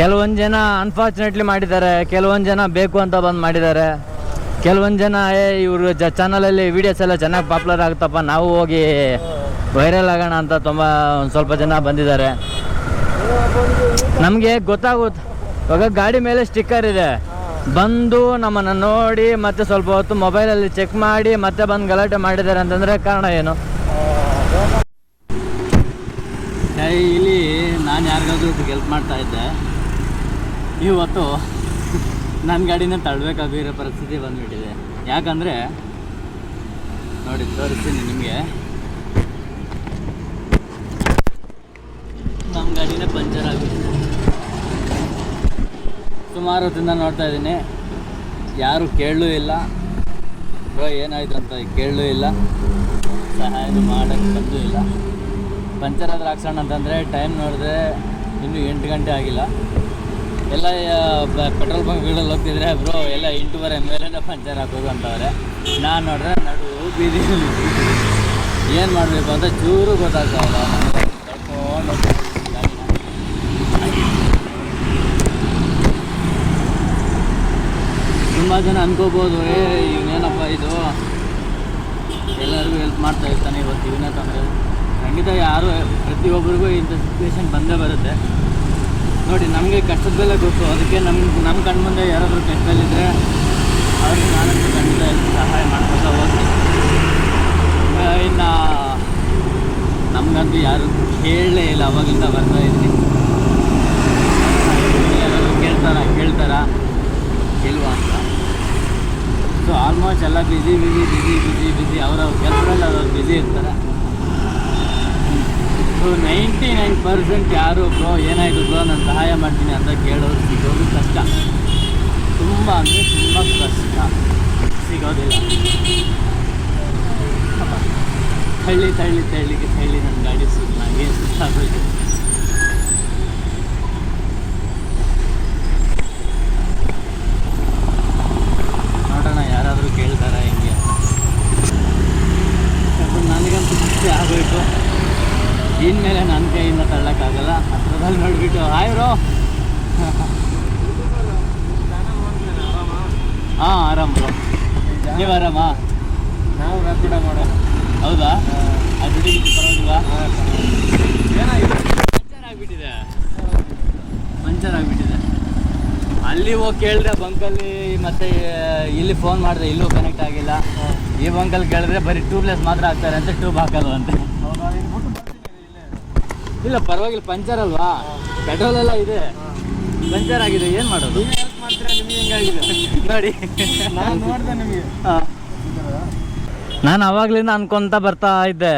ಕೆಲವೊಂದು ಜನ ಅನ್ಫಾರ್ಚುನೇಟ್ಲಿ ಮಾಡಿದ್ದಾರೆ, ಕೆಲವೊಂದು ಜನ ಬೇಕು ಅಂತ ಬಂದು ಮಾಡಿದ್ದಾರೆ. ಕೆಲವೊಂದು ಜನ, ಏ, ಇವರು ಜ ಚಾನಲಲ್ಲಿ ವೀಡಿಯೋಸ್ ಎಲ್ಲ ಚೆನ್ನಾಗಿ ಪಾಪ್ಯುಲರ್ ಆಗುತ್ತಪ್ಪ ನಾವು ಹೋಗಿ ವೈರಲ್ ಆಗೋಣ ಅಂತ ತುಂಬ ಒಂದು ಸ್ವಲ್ಪ ಜನ ಬಂದಿದ್ದಾರೆ. ನಮಗೆ ಗೊತ್ತಾಗುತ್ತೆ ಇವಾಗ ಗಾಡಿ ಮೇಲೆ ಸ್ಟಿಕ್ಕರ್ ಇದೆ. ಬಂದು ನಮ್ಮನ್ನು ನೋಡಿ ಮತ್ತೆ ಸ್ವಲ್ಪ ಹೊತ್ತು ಮೊಬೈಲಲ್ಲಿ ಚೆಕ್ ಮಾಡಿ ಮತ್ತೆ ಬಂದು ಗಲಾಟೆ ಮಾಡಿದ್ದಾರೆ ಅಂತಂದರೆ ಕಾರಣ ಏನು? ಇಲ್ಲಿ ನಾನು ಯಾರಿಗಾದ್ರೂ ಹೆಲ್ಪ್ ಮಾಡ್ತಾ ಇದ್ದೆ. ಇವತ್ತು ನನ್ನ ಗಾಡಿನ ತಳ್ಬೇಕಾಗಿರೋ ಪರಿಸ್ಥಿತಿ ಬಂದುಬಿಟ್ಟಿದೆ. ಯಾಕಂದರೆ, ನೋಡಿ, ತೋರಿಸ್ತೀನಿ ನಿಮಗೆ. ನಮ್ಮ ಗಾಡಿನೇ ಪಂಚರ್ ಆಗಿಬಿಟ್ಟಿದೆ. ಸುಮಾರು ಹೊತ್ತಿಂದ ನೋಡ್ತಾ ಇದ್ದೀನಿ. ಯಾರು ಕೇಳಲೂ ಇಲ್ಲ. ಬ್ರೋ, ಏನಾಯ್ತು ಅಂತ ಕೇಳಲೂ ಇಲ್ಲ. ಸಹಾಯ ಮಾಡೋಕ್ಕೆ ಬಂದೂ ಇಲ್ಲ. ಪಂಚರ್ ಆದ್ರೆ ಹಾಕ್ಸೋಣ ಅಂತಂದರೆ ಟೈಮ್ ನೋಡಿದ್ರೆ ಇನ್ನೂ ಎಂಟು ಗಂಟೆ ಆಗಿಲ್ಲ. ಎಲ್ಲ ಪೆಟ್ರೋಲ್ ಬಂಕ್ಗಳಲ್ಲಿ ಹೋಗ್ತಿದ್ರೆ ಬ್ರೋ, ಎಲ್ಲ ಎಂಟೂವರೆ ಮೇಲೆ ಪಂಚರ್ ಹಾಕೋದು ಅಂತವ್ರೆ. ನಾನು ನೋಡಿದ್ರೆ ನಡು ಬೀದಿ ಏನು ಮಾಡಬೇಕು ಅಂತ ಚೂರು ಗೊತ್ತಾಗ್ತಾವಲ್ಲ. ತುಂಬ ಜನ ಅನ್ಕೋಬೋದು, ಏ ಇವನೇನಪ್ಪ ಇದು? ಎಲ್ಲರಿಗೂ ಹೆಲ್ಪ್ ಮಾಡ್ತಾ ಇರ್ತಾನೆ ಇವತ್ತು ಇವನೇ ತೊಂದರೆ. ಖಂಡಿತ ಯಾರು ಪ್ರತಿಯೊಬ್ಬರಿಗೂ ಇಂಥ ಸಿಚುವೇಶನ್ ಬಂದೇ ಬರುತ್ತೆ. ನೋಡಿ, ನಮಗೆ ಕಷ್ಟದ ಬೆಲೆ ಗೊತ್ತು. ಅದಕ್ಕೆ ನಮ್ಮ ನಮ್ಮ ಕಣ್ಮುಂದೆ ಯಾರಾದರೂ ಕೆಟ್ಟದಲ್ಲಿದ್ದರೆ ಅವ್ರಿಗೆ ನಾನಂತೂ ಖಂಡಿತ ಸಹಾಯ ಮಾಡ್ಕೊತಾ ಹೋಗ್ತೀನಿ. ಇನ್ನು ನಮಗಂತೂ ಯಾರು ಕೇಳಲೇ ಇಲ್ಲ, ಅವಾಗಿಂದ ಬರ್ತಾ ಇದ್ದೀನಿ. ಯಾರಾದರೂ ಕೇಳ್ತಾರ? ಕೇಳ್ತಾರ? ಕೇಳುವ ಅಂತ. ಸೊ ಆಲ್ಮೋಸ್ಟ್ ಎಲ್ಲ busy busy busy busy busy ಅವರವ್ರ ಕೆಲಸದಲ್ಲಿ ಅವ್ರವ್ರು ಬ್ಯುಸಿ ಇರ್ತಾರೆ. ಸೊ ನೈಂಟಿ ನೈನ್ ಪರ್ಸೆಂಟ್ ಯಾರು ಬ್ರೋ ಏನಾಯಿತು ಬ್ರೋ ನಾನು ಸಹಾಯ ಮಾಡ್ತೀನಿ ಅಂತ ಕೇಳೋದು ಸಿಗೋದು ಕಷ್ಟ. ತುಂಬ ಅಂದರೆ ತುಂಬ ಕಷ್ಟ. ಸಿಗೋದಿಲ್ಲ. ತಳ್ಳಿ ತಳ್ಳಿ, ತಳ್ಳಿಗೆ ತಳ್ಳಿ ನನ್ನ ಗಾಡಿ ಹಾಗೆ ಸುತ್ತಾಗೋಯ್ತು ನೋಡೋಣ ಯಾರಾದರೂ ಕೇಳ್ತಾರ ಹೆಂಗೆ ಅದು ನನಗಂತೂ ಖುಷಿ ಆಗೋಯ್ತು ಇನ್ಮೇಲೆ ನನ್ನ ಕೈಯಿಂದ ತಳ್ಳೋಕ್ಕಾಗಲ್ಲ ಹತ್ರದಲ್ಲಿ ನೋಡಿಬಿಟ್ಟು ಹಾಯ್ ಬ್ರೋ ಹಾಂ ಆರಾಮ್ ಬ್ರೋ ನೀವು ಆರಾಮಾ ನಾವು ರ್ಯಾಪಿಡ ಮಾಡೋ ಹೌದಾ ಅದು ಬಿಡಿ ಪರವಾಗಿಲ್ವಾ ಪಂಚರ್ ಆಗಿಬಿಟ್ಟಿದೆ. ಪಂಚರ್ ಆಗಿಬಿಟ್ಟಿದೆ ಅಲ್ಲಿ ಹೋಗಿ ಕೇಳಿದ್ರೆ ಬಂಕಲ್ಲಿ ಮತ್ತೆ ಇಲ್ಲಿ ಫೋನ್ ಮಾಡಿದೆ ಇಲ್ಲೂ ಕನೆಕ್ಟ್ ಆಗಿಲ್ಲ. ಈ ಬಂಕಲ್ಲಿ ಕೇಳಿದ್ರೆ ಬರೀ ಟ್ಯೂಬ್ಲೆಸ್ ಮಾತ್ರ ಹಾಕ್ತಾರೆ ಅಂತ ಟ್ಯೂಬ್ ಹಾಕಲ್ಲ ಅಂತ. ಇಲ್ಲೇ ಪರವಾಗಿಲ್ಲ ಪಂಚರ್ ಅಲ್ವಾ? ಪೆಟ್ರೋಲ್ ಎಲ್ಲ ಇದೆ. ಪಂಚರ್ ಆಗಿದೆ ಏನು ಮಾಡೋದು? ನೋಡಿ. ನಾನು ಅವಾಗ್ಲಿಂದ ಅನ್ಕೊಂತ ಬರ್ತಾ ಇದ್ದೆ.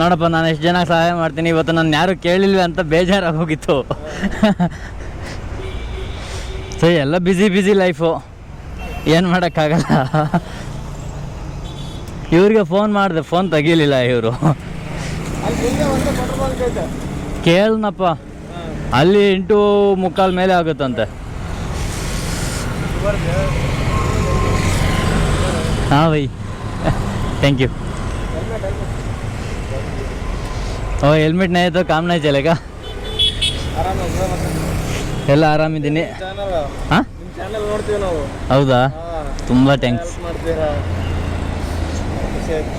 ನೋಡಪ್ಪ, ನಾನು ಎಷ್ಟು ಜನ ಸಹಾಯ ಮಾಡ್ತೀನಿ, ಇವತ್ತು ನಾನು ಯಾರು ಕೇಳಿಲ್ವ ಅಂತ ಬೇಜಾರಾಗಿ ಹೋಗಿತ್ತು. ಸೊ ಎಲ್ಲ ಬ್ಯುಸಿ ಬ್ಯುಸಿ ಲೈಫು ಏನು ಮಾಡೋಕ್ಕಾಗಲ್ಲ. ಇವ್ರಿಗೆ ಫೋನ್ ಮಾಡಿದೆ ಫೋನ್ ತೆಗೀಲಿಲ್ಲ ಇವರು. ಕೇಳನಪ್ಪ. ಅಲ್ಲಿ ಎಂಟು ಮುಕ್ಕಾಲ್ ಮೇಲೆ ಆಗುತ್ತಂತೆ. ಹಾಂ, bye. Thank you O helmet नहीं है तो काम नहीं चलेगा ಆರಾಮ ಎಲ್ಲ ಆರಾಮಿದ್ದೀನಿ ಚಾನಲ್ ಹಾಂ ನಿಮ್ಮ ಚಾನಲ್ ನೋಡ್ತೀವಿ ನಾವು ಹೌದಾ ಹಾಂ ತುಂಬ ಥ್ಯಾಂಕ್ಸ್ ಹೆಲ್ಪ್ ಮಾಡ್ತೀರಾ ಖುಷಿ ಆಯ್ತು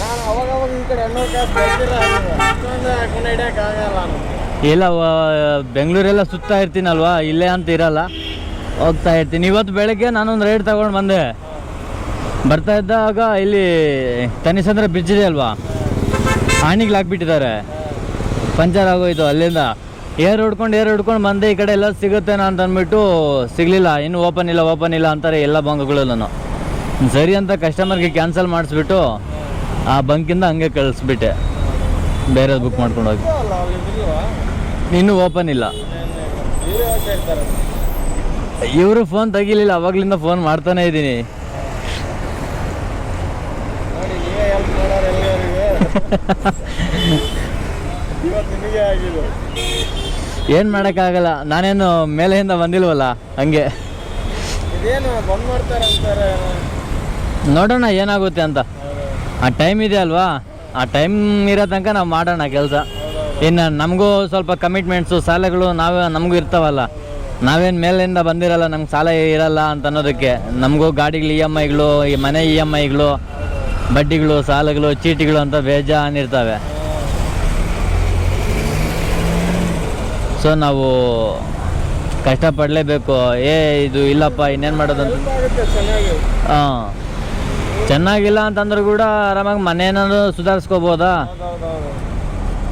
ನಾನು ಅವಾಗ ಅವಾಗ ಈ ಕಡೆ ಹೆಣ್ಣು ಕ್ಯಾಸ್ ಬರ್ತೀರ ಅಷ್ಟೊಂದು ಹಾಕೊಂಡು ಹಿಡಿಯೋಕ್ಕಾಗಲ್ಲ ನಾನು ಇಲ್ಲ ವ- ಬೆಂಗಳೂರೆಲ್ಲ ಸುತ್ತಾ ಇರ್ತೀನಲ್ವಾ ಇಲ್ಲೇ ಅಂತ ಇರಲ್ಲ ಹೋಗ್ತಾ ಇರ್ತೀನಿ ಇವತ್ತು ಬೆಳಗ್ಗೆ ನಾನೊಂದು ರೈಡ್ ತಗೊಂಡು ಬಂದೆ ಬರ್ತಾ ಇದ್ದಾಗ ಇಲ್ಲಿ ತನಿಸಂದ್ರ ಬ್ರಿಡ್ಜ್ ಇದೆ ಅಲ್ವಾ ಆಣಿಗ್ಲು ಹಾಕ್ಬಿಟ್ಟಿದ್ದಾರೆ ಪಂಚರ್ ಆಗೋಯ್ತು ಅಲ್ಲಿಂದ. ಏರ್ ಹೊಡ್ಕೊಂಡು ಏರ್ ಹೊಡ್ಕೊಂಡು ಬಂದೆ ಈ ಕಡೆ ಎಲ್ಲ ಸಿಗುತ್ತೇನೋ ಅಂತ ಅಂದ್ಬಿಟ್ಟು ಸಿಗಲಿಲ್ಲ. ಇನ್ನು ಓಪನ್ ಇಲ್ಲ ಓಪನ್ ಇಲ್ಲ ಅಂತಾರೆ ಎಲ್ಲ ಬಂಕ್ಗಳಲ್ಲೂ ಸರಿ ಅಂತ ಕಸ್ಟಮರ್ಗೆ ಕ್ಯಾನ್ಸಲ್ ಮಾಡಿಸ್ಬಿಟ್ಟು ಆ ಬಂಕಿಂದ ಹಂಗೆ ಕಳಿಸ್ಬಿಟ್ಟೆ. ಬೇರೆ ಬುಕ್ ಮಾಡ್ಕೊಂಡು ಹೋಗಿ ಇನ್ನೂ ಓಪನ್ ಇಲ್ಲ. ಇವರು ಫೋನ್ ತೆಗಿಲಿಲ್ಲ, ಅವಾಗ್ಲಿಂದ ಫೋನ್ ಮಾಡ್ತಾನೆ ಇದ್ದೀನಿ ನೋಡಿ ನೀವೇ ಹೆಲ್ಪ್ ಮಾಡೋರು ಎಲ್ಲರಿಗೆ ಇವತ್ತು ನಿಮಗೆ ಆಗಿದೆ ಏನು ಮಾಡೋಕ್ಕಾಗಲ್ಲ? ನಾನೇನು ಮೇಲೆಯಿಂದ ಬಂದಿಲ್ವಲ್ಲ ಹಂಗೆ. ನೋಡೋಣ ಏನಾಗುತ್ತೆ ಅಂತ. ಆ ಟೈಮ್ ಇದೆ ಅಲ್ವಾ? ಆ ಟೈಮ್ ಇರೋ ತನಕ ನಾವು ಮಾಡೋಣ ಕೆಲಸ. ಇನ್ನು ನಮಗೂ ಸ್ವಲ್ಪ ಕಮಿಟ್ಮೆಂಟ್ಸು ಸಾಲಗಳು ನಾವೇ ನಮಗೂ ಇರ್ತಾವಲ್ಲ. ನಾವೇನು ಮೇಲಿಂದ ಬಂದಿರಲ್ಲ ನಮ್ಗೆ ಸಾಲ ಇರಲ್ಲ ಅಂತ ಅನ್ನೋದಕ್ಕೆ. ನಮಗೂ ಗಾಡಿಗಳು ಇ ಎಂ ಐಗಳು ಈ ಮನೆ ಇ ಎಂ ಐಗಳು ಬಡ್ಡಿಗಳು ಸಾಲಗಳು ಚೀಟಿಗಳು ಅಂತ ಬೇಜಾನಿರ್ತವೆ. ಸೊ ನಾವು ಕಷ್ಟಪಡಲೇಬೇಕು. ಏ ಇದು ಇಲ್ಲಪ್ಪ ಇನ್ನೇನು ಮಾಡೋದು ಅಂತ ಹಾಂ. ಚೆನ್ನಾಗಿಲ್ಲ ಅಂತಂದ್ರೂ ಕೂಡ ಆರಾಮಾಗಿ ಮನೇನಾದ್ರು ಸುಧಾರಿಸ್ಕೋಬೋದಾ?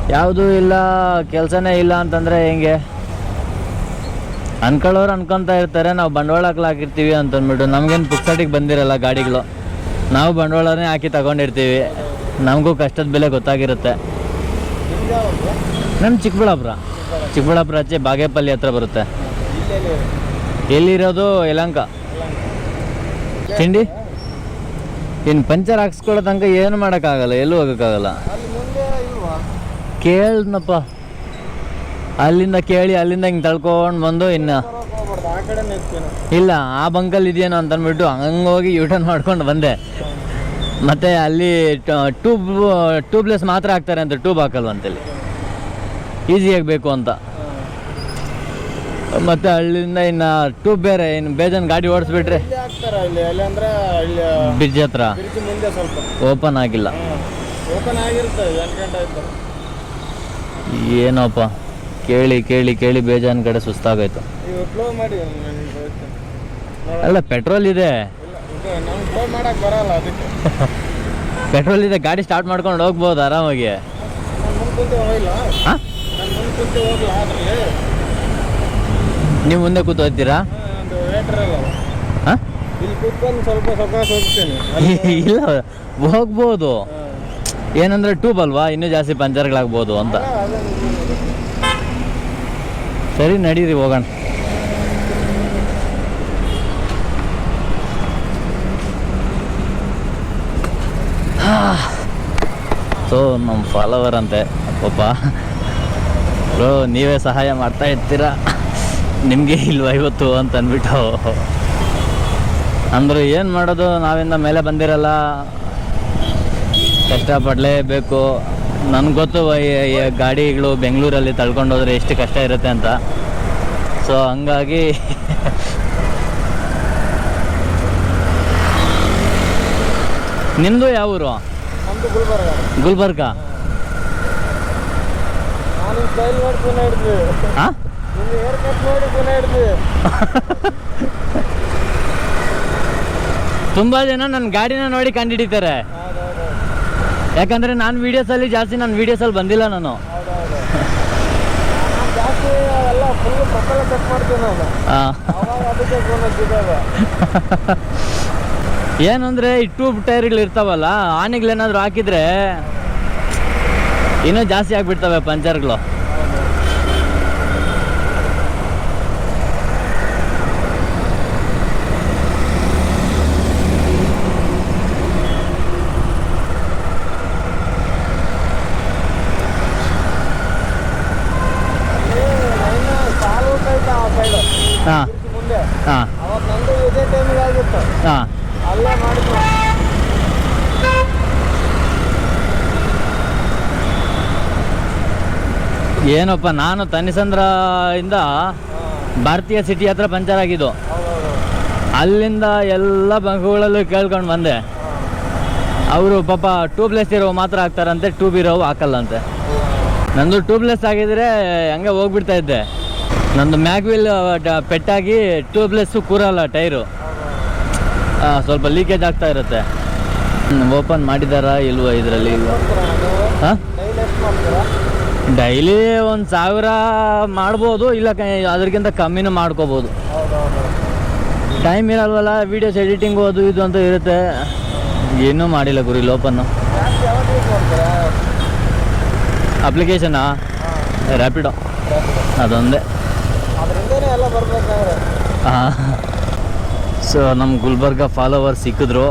ಯಾವುದೂ ಇಲ್ಲ ಕೆಲಸನೇ ಇಲ್ಲ ಅಂತಂದರೆ ಹೆಂಗೆ? ಅನ್ಕೊಳ್ಳೋರು ಅನ್ಕೊತಾ ಇರ್ತಾರೆ ನಾವು ಬಂಡವಾಳ ಹಾಕ್ಲಾಕಿರ್ತೀವಿ ಅಂತಂದ್ಬಿಟ್ಟು ನಮಗೇನು ಪುಕ್ಸಟಿಗೆ ಬಂದಿರಲ್ಲ ಗಾಡಿಗಳು. ನಾವು ಬಂಡವಾಳನೇ ಹಾಕಿ ತಗೊಂಡಿರ್ತೀವಿ. ನಮಗೂ ಕಷ್ಟದ ಬೆಲೆ ಗೊತ್ತಾಗಿರುತ್ತೆ. ನಮ್ಮ ಚಿಕ್ಕಬಳ್ಳಾಪುರ. ಚಿಕ್ಕಬಳ್ಳಾಪುರ ಆಚೆ ಬಾಗೇಪಲ್ಲಿ ಹತ್ರ ಬರುತ್ತೆ. ಎಲ್ಲಿರೋದು? ಯಲಂಕ. ತಿಂಡಿ? ಇನ್ನು ಪಂಚರ್ ಹಾಕ್ಸ್ಕೊಳ್ಳೋ ತನಕ ಏನು ಮಾಡೋಕ್ಕಾಗಲ್ಲ, ಎಲ್ಲೂ ಹೋಗೋಕ್ಕಾಗಲ್ಲ. ಕೇಳ್ದಪ್ಪ ಅಲ್ಲಿಂದ ಕೇಳಿ ಅಲ್ಲಿಂದ ಹಿಂಗೆ ತಳ್ಕೊಂಡು ಬಂದು ಇನ್ನು ಇಲ್ಲ ಆ ಬಂಕಲ್ ಇದೆಯೇನೋ ಅಂತ ಅಂದ್ಬಿಟ್ಟು ಹಂಗೋಗಿ ಹೋಗಿ ಯೂಟರ್ನ್ ಮಾಡ್ಕೊಂಡು ಬಂದೆ. ಮತ್ತೆ ಅಲ್ಲಿ ಟ್ಯೂಬ್ ಟ್ಯೂಬ್ಲೆಸ್ ಮಾತ್ರ ಹಾಕ್ತಾರೆ ಅಂತ ಟ್ಯೂಬ್ ಅಂತೇಳಿ. ಈಸಿಯಾಗಿ ಬೇಕು ಅಂತ. ಮತ್ತೆ ಅಲ್ಲಿಂದ ಇನ್ನು ಟ್ಯೂಬ್ ಬೇರೆ ಇನ್ನು ಬೇಜನ್ ಗಾಡಿ ಓಡಿಸ್ಬಿಟ್ರೆ. ಬ್ರಿಡ್ಜ್ ಹತ್ರ. ಓಪನ್ ಆಗಿಲ್ಲ. ಏನೋಪ್ಪ ಕೇಳಿ ಕೇಳಿ ಕೇಳಿ ಬೇಜಾನ್ ಕಡೆ ಸುಸ್ತಾಗೋಯ್ತು. ಅಲ್ಲ ಪೆಟ್ರೋಲ್ ಇದೆ. ಪೆಟ್ರೋಲ್ ಇದೆ ಗಾಡಿ ಸ್ಟಾರ್ಟ್ ಮಾಡ್ಕೊಂಡು ಹೋಗ್ಬೋದು ಆರಾಮಾಗಿ. ನೀವು ಮುಂದೆ ಕೂತು ಹೋಗ್ತೀರಾ? ಇಲ್ಲ ಹೋಗ್ಬೋದು. ಏನಂದ್ರೆ ಟ್ಯೂಬ್ ಅಲ್ವಾ? ಇನ್ನೂ ಜಾಸ್ತಿ ಪಂಚರ್ಗಳಾಗ್ಬೋದು ಅಂತ. ಸರಿ, ನಡೀರಿ, ಹೋಗೋಣ. ಸೊ ನಮ್ಮ ಫಾಲೋವರ್ ಅಂತೆ, ಪಾಪ. ಬ್ರೋ, ನೀವೇ ಸಹಾಯ ಮಾಡ್ತಾ ಇರ್ತೀರಾ? ನಿಮಗೆ ಇಲ್ವಾ ಇವತ್ತು ಅಂತ ಅಂದ್ಬಿಟ್ಟು. ಅಂದರು ಏನು ಮಾಡೋದು, ನಾವಿಂದ ಮೇಲೆ ಬಂದಿರಲ್ಲ. ಕಷ್ಟಪಡಲೇಬೇಕು. ನನಗೆ ಗೊತ್ತು ಗಾಡಿಗಳು ಬೆಂಗಳೂರಲ್ಲಿ ತಳ್ಕೊಂಡೋದ್ರೆ ಎಷ್ಟು ಕಷ್ಟ ಇರುತ್ತೆ ಅಂತ. ಸೊ ಹಂಗಾಗಿ ನಿಮ್ಮದು ಯಾವ ಊರು? ನಮ್ದು ಗುಲ್ಬರ್ಗ. ತುಂಬ ಜನ ನನ್ನ ಗಾಡಿನ ನೋಡಿ ಕಂಡಿಡಿತಾರೆ ಯಾಕಂದರೆ ನಾನು ವೀಡಿಯೋಸಲ್ಲಿ ಜಾಸ್ತಿ ನಾನು ವೀಡಿಯೋಸಲ್ಲಿ ಬಂದಿಲ್ಲ ನಾನು. ಏನಂದ್ರೆ ಈ ಟ್ಯೂಬ್ ಟೈರ್ಗಳು ಇರ್ತಾವಲ್ಲ, ಆನೆಗಳೇನಾದ್ರು ಹಾಕಿದ್ರೆ ಇನ್ನೂ ಜಾಸ್ತಿ ಆಗಿಬಿಡ್ತವೆ ಪಂಚರ್ಗಳು ಲೈನ್ ಸಾಲು ಊಟೈತೆ ಆ ಸೈಡ್ ಹಾಂ. ಹಾಂ. ಹಾಂ. ಏನಪ್ಪ, ನಾನು ತನಿಸಂದ್ರ ಇಂದ ಭಾರತೀಯ ಸಿಟಿ ಹತ್ರ ಪಂಚರ್ ಆಗಿದ್ದು. ಅಲ್ಲಿಂದ ಎಲ್ಲ ಬಂಕುಗಳಲ್ಲೂ ಕೇಳ್ಕೊಂಡು ಬಂದೆ. ಅವರು ಪಾಪ ಟ್ಯೂಬ್ಲೆಸ್ ಇರೋ ಮಾತ್ರ ಹಾಕ್ತಾರಂತೆ ಟ್ಯೂಬ್ ಇರೋವು ಹಾಕಲ್ಲಂತೆ. ನಂದು ಟ್ಯೂಬ್ಲೆಸ್ ಆಗಿದ್ರೆ ಹಂಗೆ ಹೋಗ್ಬಿಡ್ತಾ ಇದ್ದೆ. ನಂದು ಮ್ಯಾಗ್ವಿಲ್ ಪೆಟ್ಟಾಗಿ ಟ್ಯೂಬ್ಲೆಸ್ಸು ಕೂರಲ್ಲ ಟೈರು. ಸ್ವಲ್ಪ ಲೀಕೇಜ್ ಆಗ್ತಾ ಇರುತ್ತೆ. ಓಪನ್ ಮಾಡಿದಾರಾ ಇಲ್ವಾ ಇದರಲ್ಲಿ? ಡೈಲಿ ಒಂದು ಸಾವಿರ ಮಾಡ್ಬೋದು, ಇಲ್ಲ ಅದಕ್ಕಿಂತ ಕಮ್ಮಿನೂ ಮಾಡ್ಕೋಬೋದು. ಟೈಮ್ ಇರಲ್ವಲ್ಲ ವೀಡಿಯೋಸ್ ಎಡಿಟಿಂಗು ಅದು ಇದು ಅಂತ ಇರುತ್ತೆ. ಏನೂ ಮಾಡಿಲ್ಲ ಗುರಿ ಇಲ್ಲಿ ಓಪನ್ನು ಅಪ್ಲಿಕೇಶನಾ ರ್ಯಾಪಿಡೋ ಅದೊಂದೇ. ಸೊ ನಮ್ಮ ಗುಲ್ಬರ್ಗ ಫಾಲೋವರ್ ಸಿಕ್ಕಿದ್ರು.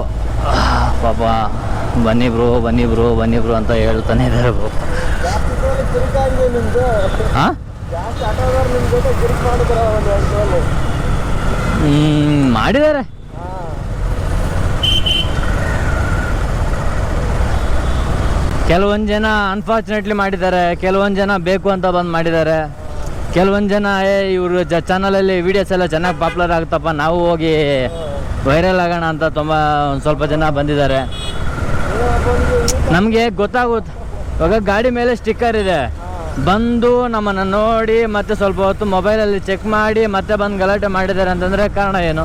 ಪಾಪ, ಬನ್ನಿ ಬ್ರೋ ಬನ್ನಿ ಬ್ರೋ ಬನ್ನಿ ಬ್ರೋ ಅಂತ ಹೇಳ್ತಾನೆ ಇದ್ದಾರೆ ಬ್ರೋ ಮಾಡಿದ್ದಾರೆ ಕೆಲವೊಂದು ಜನ ಅನ್ಫಾರ್ಚುನೇಟ್ಲಿ ಮಾಡಿದ್ದಾರೆ, ಕೆಲವೊಂದು ಜನ ಬೇಕು ಅಂತ ಬಂದು ಮಾಡಿದ್ದಾರೆ. ಕೆಲವೊಂದು ಜನ ಇವರು ಚಾನಲಲ್ಲಿ ವೀಡಿಯೋಸ್ ಎಲ್ಲ ಚೆನ್ನಾಗಿ ಪಾಪ್ಯುಲರ್ ಆಗುತ್ತಪ್ಪ ನಾವು ಹೋಗಿ ವೈರಲ್ ಆಗೋಣ ಅಂತ ತುಂಬ ಒಂದು ಸ್ವಲ್ಪ ಜನ ಬಂದಿದ್ದಾರೆ. ನಮಗೆ ಗೊತ್ತಾಗುತ್ತೆ ಇವಾಗ ಗಾಡಿ ಮೇಲೆ ಸ್ಟಿಕ್ಕರ್ ಇದೆ. ಬಂದು ನಮ್ಮನ್ನು ನೋಡಿ, ಮತ್ತೆ ಸ್ವಲ್ಪ ಹೊತ್ತು ಮೊಬೈಲಲ್ಲಿ ಚೆಕ್ ಮಾಡಿ, ಮತ್ತೆ ಬಂದು ಗಲಾಟೆ ಮಾಡಿದ್ದಾರೆ ಅಂತಂದರೆ ಕಾರಣ ಏನು?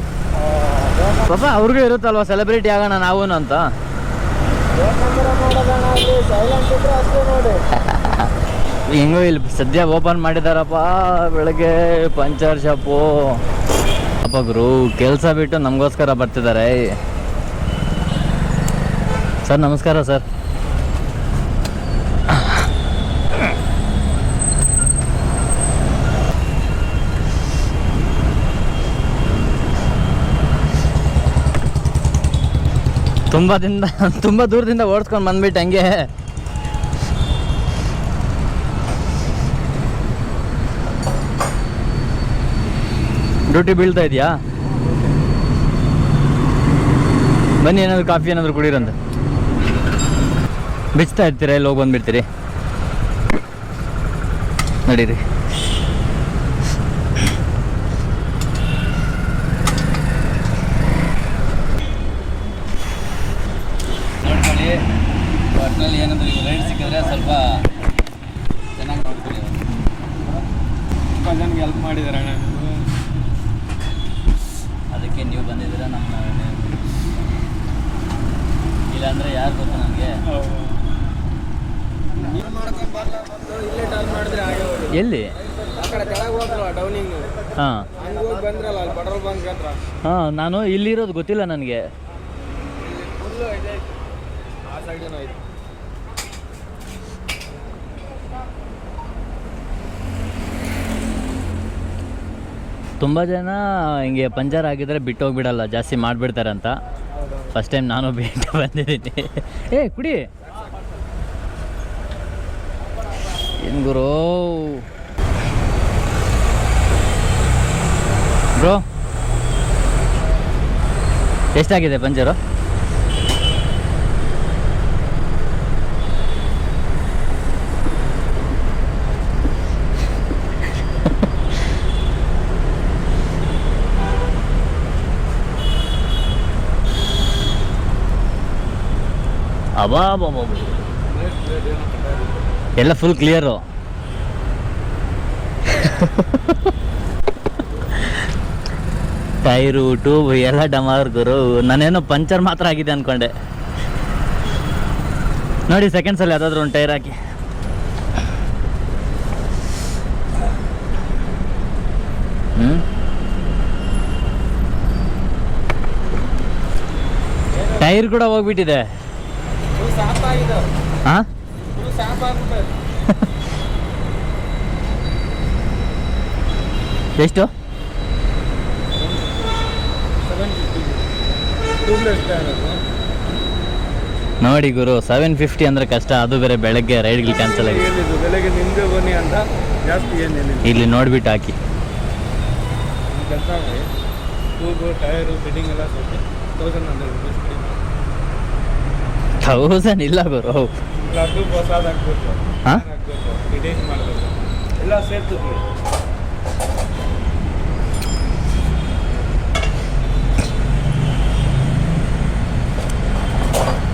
ಪಾಪ ಅವ್ರಿಗೂ ಇರುತ್ತಲ್ವ ಸೆಲೆಬ್ರಿಟಿ ಆಗೋಣ ನಾವು ಅಂತ ನೋಡೋದಣ್ಣ ಅಲ್ಲಿ ಸೈಲೆಂಟ್ ಇದ್ರೆ ಅಷ್ಟೇ ನೋಡಿ ಹೆಂಗೋ ಇಲ್ಲಿ ಸದ್ಯ ಓಪನ್ ಮಾಡಿದಾರಪ್ಪ, ಬೆಳಗ್ಗೆ ಪಂಚರ್ ಶಾಪು ಅಪ್ಪ ಗುರು, ಕೆಲಸ ಬಿಟ್ಟು ನಮಗೋಸ್ಕರ ಬರ್ತಿದ್ದಾರೆ ಸರ್, ನಮಸ್ಕಾರ ಸರ್. ತುಂಬ ದಿನ ತುಂಬ ದೂರದಿಂದ ಓಡಿಸ್ಕೊಂಡು ಬಂದ್ಬಿಟ್ಟು ಹಂಗೆ. ಡ್ಯೂಟಿ ಬೀಳ್ತಾ ಇದೆಯಾ? ಬನ್ನಿ, ಏನಾದರೂ ಕಾಫಿ ಏನಾದರೂ ಕುಡಿಯಿರಂತ ಬಿಚ್ತಾ ಇರ್ತೀರಾ ಎಲ್ಲಿ ಹೋಗಿ ಬಂದುಬಿಡ್ತೀರಿ? ನಡೀರಿ. ಸ್ವಲ್ಪ ಚೆನ್ನಾಗಿ ನೋಡ್ಕೊಳ್ಳಿ. ತುಂಬ ಜನಕ್ಕೆ ಹೆಲ್ಪ್ ಮಾಡಿದ್ದಾರೆ ಅಣ್ಣ ಅದಕ್ಕೆ ನೀವು ಬಂದಿದ್ದೀರಾ ನಮ್ಮ ಇಲ್ಲಾಂದರೆ ಯಾರು ಗೊತ್ತು ನನಗೆ ಎಲ್ಲಿ? ಹಾಂ. ನಾನು ಇಲ್ಲಿರೋದು ಗೊತ್ತಿಲ್ಲ ನನಗೆ. ತುಂಬ ಜನ ಹಿಂಗೆ ಪಂಚರ್ ಆಗಿದ್ರೆ ಬಿಟ್ಟು ಹೋಗ್ಬಿಡಲ್ಲ ಜಾಸ್ತಿ ಮಾಡಿಬಿಡ್ತಾರೆ ಅಂತ ಫಸ್ಟ್ ಟೈಮ್ ನಾನು ಭೇಟಿ ಬಂದಿದ್ದೀನಿ. ಏ ಕುಡಿ. ಏನು ಗುರು? ಬ್ರೋ ಎಷ್ಟಾಗಿದೆ ಪಂಚರು? ಅಬಾ ಎಲ್ಲ ಫುಲ್ ಕ್ಲಿಯರು ಟೈರು ಟ್ಯೂಬ್ ಎಲ್ಲ ಡಮಾರ್ ಗುರು. ನಾನೇನೋ ಪಂಚರ್ ಮಾತ್ರ ಆಗಿದೆ ಅನ್ಕೊಂಡೆ. ನೋಡಿ ಸೆಕೆಂಡ್ಸಲ್ಲಿ ಯಾವುದಾದ್ರೂ ಒಂದು ಟೈರ್ ಹಾಕಿ. ಹ್ಞೂ ಟೈರ್ ಕೂಡ ಹೋಗ್ಬಿಟ್ಟಿದೆ. ಹಾಂ ಎಷ್ಟು? ನೋಡಿ ಗುರು ಸೆವೆನ್ ಫಿಫ್ಟಿ ಅಂದ್ರೆ ಕಷ್ಟ. ಅದು ಬೇರೆ ಬೆಳಗ್ಗೆ ರೈಡ್ಗಳು ಕ್ಯಾನ್ಸಲ್ ಆಗಿದೆ ಬೆಳಗ್ಗೆ ನಿಮ್ಗೆ ಬನ್ನಿ ಅಂತ ಜಾಸ್ತಿ ಏನಿಲ್ಲ. ಇಲ್ಲಿ ನೋಡ್ಬಿಟ್ಟು ಹಾಕಿ. ಟೈರು ಫಿಟ್ಟಿಂಗ್ ಎಲ್ಲ ಸೇರಿ ತೌಸಂಡ್ ಹಂಡ್ರೆಡ್ ರುಪೀಸ್ ಕಡಿಮೆ ಥೌಸಂಡ್ ಇಲ್ಲ ಗುರು ಲಡ್ಡು ಪ್ರಸಾದ ಹೊಸಾದ್ ಹಾಕ್ಬೇಕು ಹಾ? ಹಾಕ್ಬೇಕು ಫಿಟ್ಟಿಂಗ್ ಮಾಡಬೇಕು ಎಲ್ಲ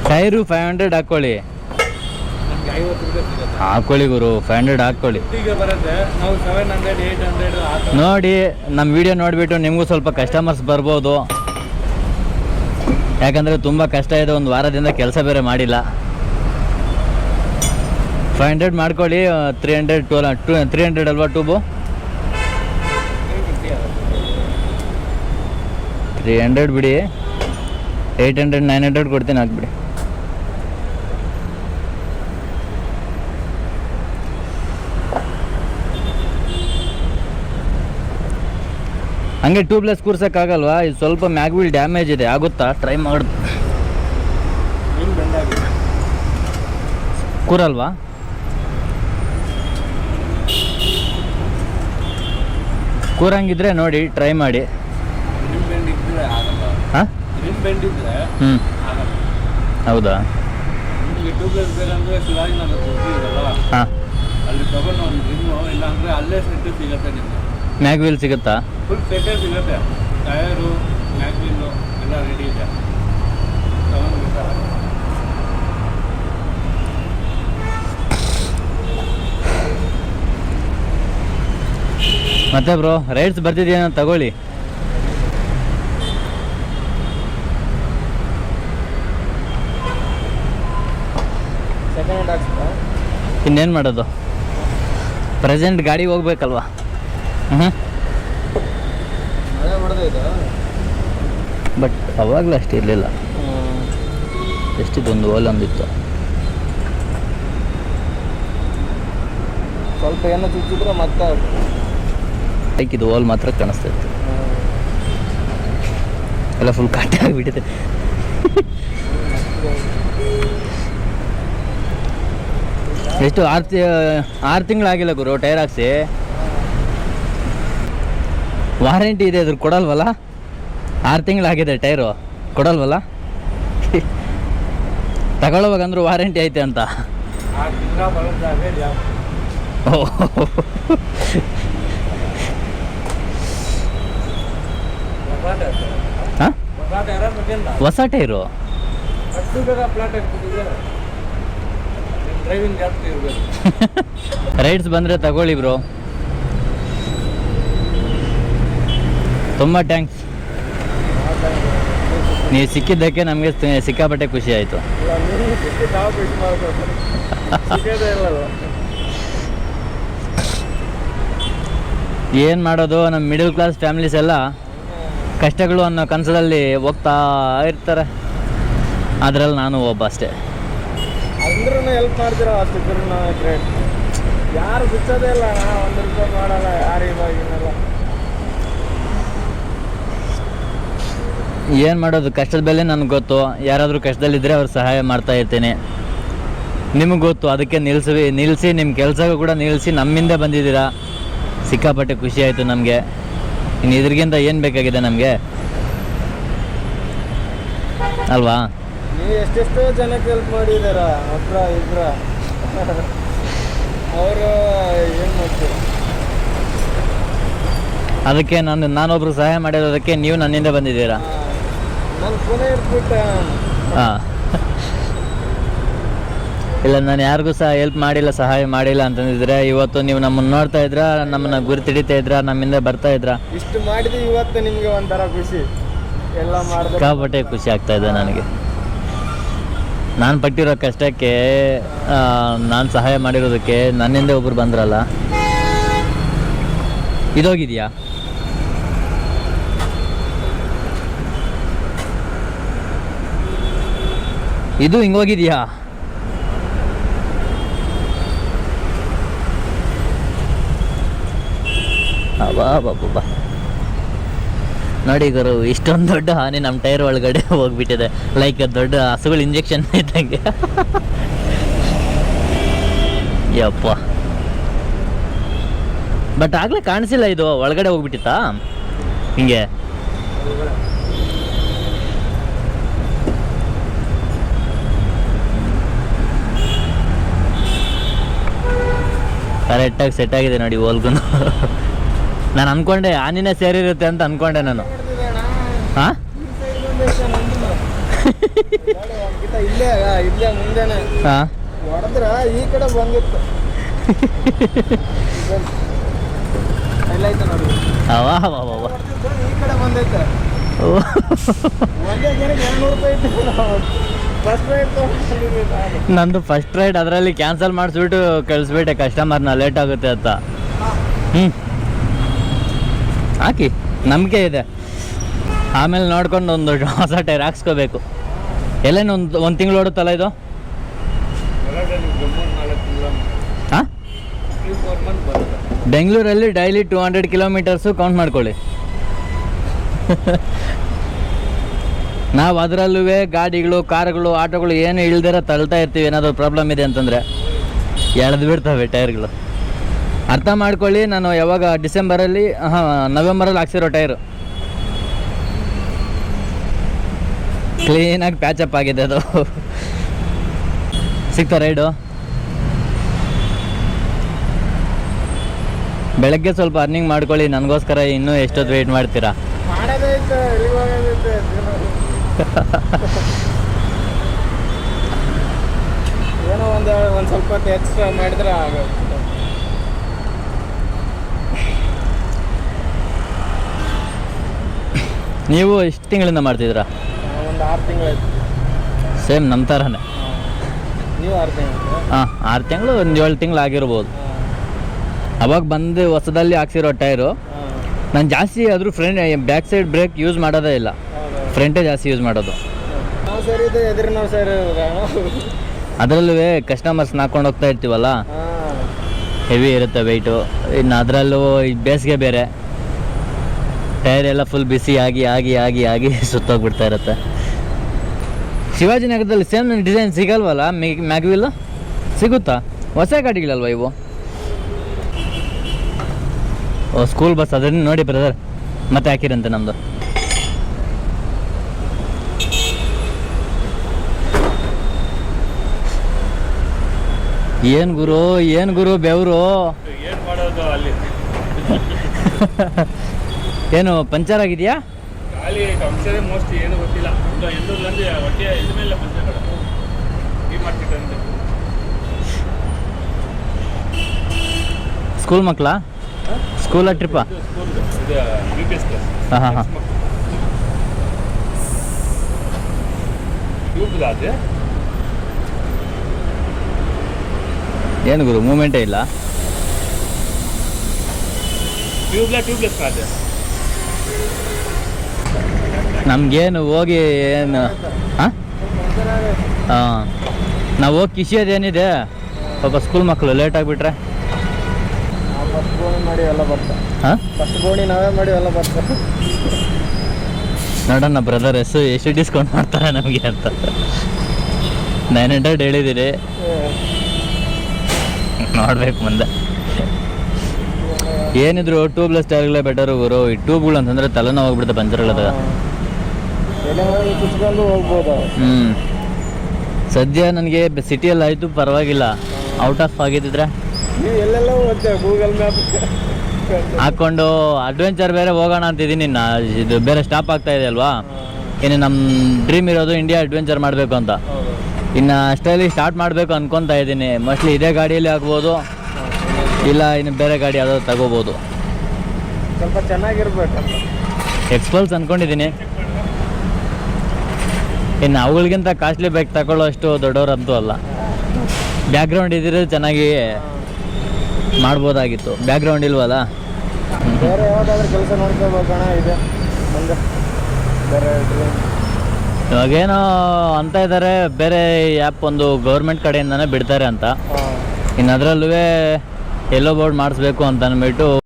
ಟೈರು ಫೈವ್ ಹಂಡ್ರೆಡ್ ಹಾಕ್ಕೊಳ್ಳಿ ಹಾಕೊಳ್ಳಿ. ಐವತ್ತು ರೂಪಾಯಿ ಸಿಗುತ್ತೆ. ಹಾಕ್ಕೊಳ್ಳಿ ಗುರು ಫೈವ್ ಹಂಡ್ರೆಡ್ ಹಾಕ್ಕೊಳ್ಳಿ ಫಿಫ್ಟಿಗೆ ಬರುತ್ತೆ. ನಾವು ಸೆವೆನ್ ಹಂಡ್ರೆಡ್ ಏಯ್ಟ್ ಹಂಡ್ರೆಡ್ ಆ ಥರ. ನೋಡಿ ನಮ್ಮ ವಿಡಿಯೋ ನೋಡಿಬಿಟ್ಟು ನಿಮಗೂ ಸ್ವಲ್ಪ ಕಸ್ಟಮರ್ಸ್ ಬರ್ಬೋದು. ಯಾಕಂದರೆ ತುಂಬ ಕಷ್ಟ ಇದೆ, ಒಂದು ವಾರದಿಂದ ಕೆಲಸ ಬೇರೆ ಮಾಡಿಲ್ಲ. ಫೈವ್ ಹಂಡ್ರೆಡ್ ಮಾಡ್ಕೊಳ್ಳಿ three hundred two two three hundred ಅಲ್ವಾ ಟೂಬು ತ್ರೀ ಹಂಡ್ರೆಡ್ ಬಿಡಿ. ಏಯ್ಟ್ ಹಂಡ್ರೆಡ್ ನೈನ್ ಹಂಡ್ರೆಡ್ ಕೊಡ್ತೀನಿ, ಹಾಕ್ಬಿಡಿ. ಹಂಗೆ ಟ್ಯೂಬ್ಲೆಸ್ ಕೂರ್ಸೋಕ್ಕಾಗಲ್ವಾ ಇದು ಸ್ವಲ್ಪ ಮ್ಯಾಗ್ವಿಲ್ ಡ್ಯಾಮೇಜ್ ಇದೆ. ಆಗುತ್ತಾ? ಟ್ರೈ ಮಾಡಿ. ಕೂರಲ್ವಾ? ಕೂರಂಗಿದ್ರೆ ನೋಡಿ ಟ್ರೈ ಮಾಡಿ. ಹ್ಞೂ ಹೌದಾ? ಹಾಂ. ಅಲ್ಲಿ ತಗೊಂಡು ರಿಮ್ಮು ಇಲ್ಲಾಂದರೆ ಅಲ್ಲೇ ಸಿಗುತ್ತೆ ನಿಮಗೆ. ಮ್ಯಾಗ್ ವೀಲ್ ಸಿಗುತ್ತಾ ಫುಲ್ ಸೆಟ್ಟೇ ಸಿಗುತ್ತೆ ಟಯರು ವೀಲು ಎಲ್ಲ ರೆಡಿ ಇದೆ. ಮತ್ತೆ ಬ್ರೋ ರೈಡ್ಸ್ ಬರ್ತಿದೆಯೇನೋ ತಗೊಳ್ಳಿ. ಇನ್ನೇನು ಮಾಡೋದು? ಪ್ರೆಸೆಂಟ್ ಗಾಡಿ ಹೋಗ್ಬೇಕಲ್ವಾ? ಬಟ್ ಅವಾಗಲೂ ಅಷ್ಟೇ ಇರಲಿಲ್ಲ. ಎಷ್ಟಿದ್ದು ಓಲ್ ಒಂದಿತ್ತು ಸ್ವಲ್ಪ ಏನೋ ಚುಚ್ಚಿದ್ರೆ ಮತ್ತೆ ಇದು ಓಲ್ ಮಾತ್ರ ಕಾಣಿಸ್ತಾ ಇತ್ತು. ಎಲ್ಲ ಫುಲ್ ಕಾಟೆ ಆಗಿಬಿಟ್ಟಿದೆ. ಎಷ್ಟು ಆರು ತಿ ಆರು ತಿಂಗಳಾಗಿಲ್ಲ ಗುರು ಟೈರ್ ಹಾಕ್ಸಿ. ವಾರಂಟಿ ಇದೆ ಅದ್ರ ಕೊಡಲ್ವಲ್ಲ? ಆರು ತಿಂಗಳಾಗಿದೆ ಟೈರು. ಕೊಡಲ್ವಲ್ಲ? ತಗೊಳ್ಳೋವಾಗ ಅಂದ್ರು ವಾರಂಟಿ ಐತೆ ಅಂತ. ಹೊಸ ಟೈರು? ರೈಡ್ಸ್ ಬಂದರೆ ತಗೊಳ್ಳಿ ಬ್ರೋ. ತುಂಬ ಥ್ಯಾಂಕ್ಸ್ ನೀವು ಸಿಕ್ಕಿದ್ದಕ್ಕೆ ನಮಗೆ ಸಿಕ್ಕಾಪಟ್ಟೆ ಖುಷಿ ಆಯಿತು. ಏನು ಮಾಡೋದು ನಮ್ಮ ಮಿಡಲ್ ಕ್ಲಾಸ್ ಫ್ಯಾಮಿಲೀಸ್ ಎಲ್ಲ ಕಷ್ಟಗಳು ಅನ್ನೋ ಕನಸದಲ್ಲಿ ಹೋಗ್ತಾ ಇರ್ತಾರೆ. ಅದರಲ್ಲಿ ನಾನು ಒಬ್ಬ ಅಷ್ಟೇ. ಯಾರು ಬಿಚ್ಚೋದೇ ಇಲ್ಲ ಒಂದು ಮಾಡಲ್ಲ, ಯಾರು ಏನು ಮಾಡೋದು? ಕಷ್ಟದ ಬೆಲೆ ನನಗೆ ಗೊತ್ತು. ಯಾರಾದರೂ ಕಷ್ಟದಲ್ಲಿದ್ದರೆ ಅವ್ರು ಸಹಾಯ ಮಾಡ್ತಾ ಇರ್ತೀನಿ. ನಿಮಗೆ ಗೊತ್ತು. ಅದಕ್ಕೆ ನಿಲ್ಲಿಸಿ ನಿಲ್ಲಿಸಿ ನಿಮ್ಮ ಕೆಲಸಕ್ಕೂ ಕೂಡ ನಿಲ್ಲಿಸಿ ನಮ್ಮಿಂದ ಬಂದಿದ್ದೀರಾ? ಸಿಕ್ಕಾಪಟ್ಟೆ ಖುಷಿ ಆಯಿತು ನಮಗೆ. ಇನ್ನು ಇದ್ರಿಗಿಂತ ಏನು ಬೇಕಾಗಿದೆ ನಮಗೆ? ಅಲ್ವಾ? ನೀವು ಎಷ್ಟೆಷ್ಟೋ ಜನಕ್ಕೆ ಹೆಲ್ಪ್ ಮಾಡಿದಾರ ಇಬ್ರ? ಅವರು ಏನು ಮಾಡ್ತೀರ? ಅದಕ್ಕೆ ನಾನು ನಾನೊಬ್ರು ಸಹಾಯ ಮಾಡಿರೋದಕ್ಕೆ ನೀವು ನನ್ನಿಂದ ಬಂದಿದ್ದೀರಾ? ಹಾಂ. ಇಲ್ಲ ನಾನು ಯಾರಿಗೂ ಸಹ ಹೆಲ್ಪ್ ಮಾಡಿಲ್ಲ ಸಹಾಯ ಮಾಡಿಲ್ಲ ಅಂತಂದಿದ್ರೆ ಇವತ್ತು ನೀವು ನಮ್ಮನ್ನು ನೋಡ್ತಾ ಇದ್ರ ನಮ್ಮನ್ನ ಗುರಿ ಹಿಡಿತಾ ಇದ್ರ ನಮ್ಮಿಂದ ಬರ್ತಾ ಇದ್ರ. ಇಷ್ಟು ಮಾಡಿದ್ರೆ ಇವತ್ತು ನಿಮಗೆ ಒಂಥರ ಖುಷಿ. ಎಲ್ಲ ಸಿಕ್ಕಾಪಟ್ಟೆ ಖುಷಿ ಆಗ್ತಾ ಇದೆ ನನಗೆ. ನಾನು ಪಟ್ಟಿರೋ ಕಷ್ಟಕ್ಕೆ ನಾನು ಸಹಾಯ ಮಾಡಿರೋದಕ್ಕೆ ನನ್ನಿಂದ ಒಬ್ರು ಬಂದ್ರಲ್ಲ. ಇದೋಗಿದೆಯಾ ಇದು ಹಿಂಗೋಗಿದೆಯಾ ಅಬ್ಬಾ ಬಾಬಾ ನೋಡಿ ಗುರು, ಇಷ್ಟೊಂದು ದೊಡ್ಡ ಹಾನಿ ನಮ್ಮ ಟೈರ್ ಒಳಗಡೆ ಹೋಗ್ಬಿಟ್ಟಿದೆ. ಲೈಕ್ ದೊಡ್ಡ ಹಸುಗಳು ಇಂಜೆಕ್ಷನ್ ಇದ್ದಂಗೆ. ಯಪ್ಪ. ಬಟ್ ಆಗ್ಲೇ ಕಾಣಿಸಿಲ್ಲ ಇದು. ಒಳಗಡೆ ಹೋಗ್ಬಿಟ್ಟಿತ್ತಾ? ಹಿಂಗೆ. ಕರೆಕ್ಟಾಗಿ ಸೆಟ್ ಆಗಿದೆ ನೋಡಿ ಓಲ್ಗೂ ನಾನು ಅನ್ಕೊಂಡೆ ಆನಿನೇ ಸೇರಿರುತ್ತೆ ಅಂತ ಅನ್ಕೊಂಡೆ ನಾನು. ಹಾಂ? ಈ ಕಡೆ ಬಂದಿತ್ತು. ಈ ಕಡೆ ಬಂದೈತೆ ನಂದು ಫಸ್ಟ್ ರೈಡ್ ಅದರಲ್ಲಿ ಕ್ಯಾನ್ಸಲ್ ಮಾಡಿಸ್ಬಿಟ್ಟು ಕಳಿಸ್ಬಿಟ್ಟೆ ಕಸ್ಟಮರ್ನ ಲೇಟ್ ಆಗುತ್ತೆ ಅಂತ. ಹ್ಞೂ ಹಾಕಿ, ನಂಬಿಕೆ ಇದೆ. ಆಮೇಲೆ ನೋಡ್ಕೊಂಡು ಒಂದು ಹೊಸ ಟೈರ್ ಹಾಕ್ಸ್ಕೋಬೇಕು. ಎಲ್ಲೇನು ಒಂದು ಒಂದು ತಿಂಗಳು ಓಡುತ್ತಲ್ಲ ಇದು? ಹಾಂ ಬೆಂಗಳೂರಲ್ಲಿ daily two hundred kilometres count ಮಾಡ್ಕೊಳ್ಳಿ. ನಾವು ಅದರಲ್ಲೂ ಗಾಡಿಗಳು, ಕಾರುಗಳು, ಆಟೋಗಳು ಏನು ಇಳ್ದಿರ ತಳ್ತಾ ಇರ್ತೀವಿ. ಏನಾದರೂ ಪ್ರಾಬ್ಲಮ್ ಇದೆ ಅಂತಂದರೆ ಎಳೆದು ಬಿಡ್ತವೆ ಟೈರ್ಗಳು. ಅರ್ಥ ಮಾಡ್ಕೊಳ್ಳಿ, ನಾನು ಯಾವಾಗ ಡಿಸೆಂಬರಲ್ಲಿ, ಹಾಂ, ನವೆಂಬರಲ್ಲಿ ಹಾಕ್ಸಿರೋ ಟೈರು. ಕ್ಲೀನಾಗಿ ಪ್ಯಾಚಪ್ ಆಗಿದೆ ಅದು. ಸಿಗ್ತಾ ರೈಡು ಬೆಳಗ್ಗೆ ಸ್ವಲ್ಪ ಅರ್ನಿಂಗ್ ಮಾಡ್ಕೊಳ್ಳಿ, ನನಗೋಸ್ಕರ ಇನ್ನೂ ಎಷ್ಟೊತ್ತು ವೆಯ್ಟ್ ಮಾಡ್ತೀರಾ? ಏನೋ ಒಂದು ಒಂದು ಸ್ವಲ್ಪ ಹೊತ್ತು ಎಕ್ಸ್ಟ್ರಾ ಮಾಡಿದ್ರೆ ಆಗುತ್ತೆ ನೀವು ಎಷ್ಟು ತಿಂಗಳಿಂದ ಮಾಡ್ತಿದ್ದೀರಾ? ಒಂದು ಆರು ತಿಂಗಳಾಯ್ತು. ಸೇಮ್ ನಮ್ಮ ಥರನೇ ನೀವು ಆರು ತಿಂಗಳು ಹಾಂ ಆರು ತಿಂಗಳು ಒಂದು ಏಳು ತಿಂಗಳು ಆಗಿರ್ಬೋದು. ಅವಾಗ ಬಂದು ಹೊಸದಲ್ಲಿ ಹಾಕ್ಸಿರೋ ಟೈರು. ನಾನು ಜಾಸ್ತಿ ಆದರೂ friend back side brake use ಮಾಡೋದೇ ಇಲ್ಲ. ಫ್ರಂಟೇ ಜಾಸ್ತಿ ಯೂಸ್ ಮಾಡೋದು. ನಾವು ಸರಿ ಇದೆ ಎದುರು ನಾವು ಸರಿ ಅದರಲ್ಲೂ ಕಸ್ಟಮರ್ಸ್ ಹಾಕೊಂಡು ಹೋಗ್ತಾ ಇರ್ತೀವಲ್ಲ? ಹೆವಿ ಇರುತ್ತೆ ವೆಯ್ಟು ಇನ್ನು ಅದರಲ್ಲೂ ಈ ಬೇಸಿಗೆ ಬೇರೆ. ಟೈರ್ ಎಲ್ಲ ಫುಲ್ ಬಿಸಿ ಆಗಿ ಆಗಿ ಆಗಿ ಆಗಿ ಸುತ್ತೋಗ್ಬಿಡ್ತಾ ಇರುತ್ತೆ. ಶಿವಾಜಿನಗರದಲ್ಲಿ ಸೇಮ್ ಡಿಸೈನ್ ಸಿಗಲ್ವಲ್ಲ? ಮ್ಯಾಗ್ವಿಲ್ಲು ಸಿಗುತ್ತಾ? ಹೊಸ ಗಾಡಿಗಳಲ್ವ ಇವು? ಓ ಸ್ಕೂಲ್ ಬಸ್ ಅದನ್ನು ನೋಡಿ ಬ್ರದರ್ ಮತ್ತೆ ಹಾಕಿರಂತೆ ನಮ್ಮದು ಏನು ಗುರು ಏನ್ ಗುರು ಬೆವರು? ಏನು ಮಾಡೋದು ಅಲ್ಲಿ? ಏನು ಪಂಚರ್ ಆಗಿದೆಯಾ? ಖಾಲಿ ಅಂಶನೇ ಮೋಸ್ಟ್ ಏನು ಗೊತ್ತಿಲ್ಲ. ಒಂದು ಎಂದೂರ್ಲಂದು ಹೊಟ್ಟೆ ಇದ ಮೇಲೆ ಪಂಚರ್ ಈ ಮಾರ್ಕೆಟ್ ಅಂತ ಸ್ಕೂಲ್ ಮಕ್ಕಳಾ? ಸ್ಕೂಲ ಟ್ರಿಪ್ಪಾ ಹಾಂ ಹಾಂ ಹಾಂ ಟ್ಯೂಬ್ ಅದೇ ಏನು ಗುರು ಮೂಮೆಂಟೇ ಇಲ್ಲ? ನಮ್ಗೇನು ಟ್ಯೂಬ್ಲೆಸ್ ಅದೇ ನಮಗೇನು ಹೋಗಿ ಏನು ಹಾಂ? ಹಾಂ ನಾವು ಹೋಗಿ ಕಿಸಿಯೋದೇನಿದೆ ಪಾಪ ಸ್ಕೂಲ್ ಮಕ್ಕಳು ಲೇಟ್ ಆಗಿಬಿಟ್ರೆ. ನೋಡೋಣ ಬ್ರದರ್ ಎಸ್ ಎಷ್ಟು ಡಿಸ್ಕೌಂಟ್ ಮಾಡ್ತಾರೆ ನಮಗೆ ಅಂತ. ನೈನ್ ಹಂಡ್ರೆಡ್ ಹೇಳಿದ್ದೀರಿ ನೋಡ್ಬೇಕು ಮುಂದೆ. ಏನಿದ್ರು ಟ್ಯೂಬ್ಲೆಸ್ ಟೈರ್ಗಳೇ ಬೆಟರ್ ಗುರು. ಈ ಟ್ಯೂಬ್ಗಳು ಅಂತಂದ್ರೆ ತಲೆನೋ ಹೋಗ್ಬಿಡುತ್ತೆ ಪಂಚರ್ಗಳದಾಗ ಹ್ಞೂ ಸದ್ಯ ನನಗೆ ಸಿಟಿಯಲ್ಲಿ ಆಯಿತು ಪರವಾಗಿಲ್ಲ. ಔಟ್ ಆಫ್ ಆಗಿದ್ರೆ ಗೂಗಲ್ ಹಾಕ್ಕೊಂಡು ಅಡ್ವೆಂಚರ್ ಬೇರೆ ಹೋಗೋಣ ಅಂತಿದ್ದೀನಿ. ಇದು ಬೇರೆ ಸ್ಟಾಪ್ ಆಗ್ತಾ ಇದೆ ಅಲ್ವಾ? ಇನ್ನು ನಮ್ಮ ಡ್ರೀಮ್ ಇರೋದು ಇಂಡಿಯಾ ಅಡ್ವೆಂಚರ್ ಮಾಡಬೇಕು ಅಂತ. ಇನ್ನು ಅಷ್ಟರಲ್ಲಿ ಸ್ಟಾರ್ಟ್ ಮಾಡಬೇಕು ಅನ್ಕೊತಾ ಇದ್ದೀನಿ. ಮೋಸ್ಟ್ಲಿ ಇದೇ ಗಾಡಿಯಲ್ಲಿ ಆಗ್ಬೋದು. ಇಲ್ಲ ಇನ್ನು ಬೇರೆ ಗಾಡಿ ಯಾವ್ದಾದ್ರು ತಗೋಬೋದು. ಸ್ವಲ್ಪ ಚೆನ್ನಾಗಿರ್ಬೇಕು ಎಕ್ಸ್ಪಲ್ಸ್ ಅನ್ಕೊಂಡಿದ್ದೀನಿ. ಇನ್ನು ಅವುಗಳಿಗಿಂತ ಕಾಸ್ಟ್ಲಿ ಬೈಕ್ ತಗೊಳ್ಳೋ ಅಷ್ಟು ದೊಡ್ಡವ್ರಂತೂ ಅಲ್ಲ. ಬ್ಯಾಕ್ಗ್ರೌಂಡ್ ಇದ್ದರೆ ಚೆನ್ನಾಗಿ ಮಾಡ್ಬೋದಾಗಿತ್ತು. ಬ್ಯಾಕ್ಗ್ರೌಂಡ್ ಇಲ್ವಲ್ಲ? ಬೇರೆ ಯಾವ್ದಾದ್ರು ಕೆಲಸ ನೋಡ್ಕೋಬೇಕಣ ಇದೆ. ಮುಂದೆ. ಬೇರೆ. ಇವಾಗೇನೋ ಅಂತ ಇದ್ದಾರೆ ಬೇರೆ ಆ್ಯಪ್ ಒಂದು ಗೌರ್ಮೆಂಟ್ ಕಡೆಯಿಂದನೇ ಬಿಡ್ತಾರೆ ಅಂತ. ಇನ್ನು ಅದರಲ್ಲೂ ಎಲ್ಲೋ ಬೋರ್ಡ್ ಮಾಡಿಸ್ಬೇಕು ಅಂತ ಅಂದ್ಬಿಟ್ಟು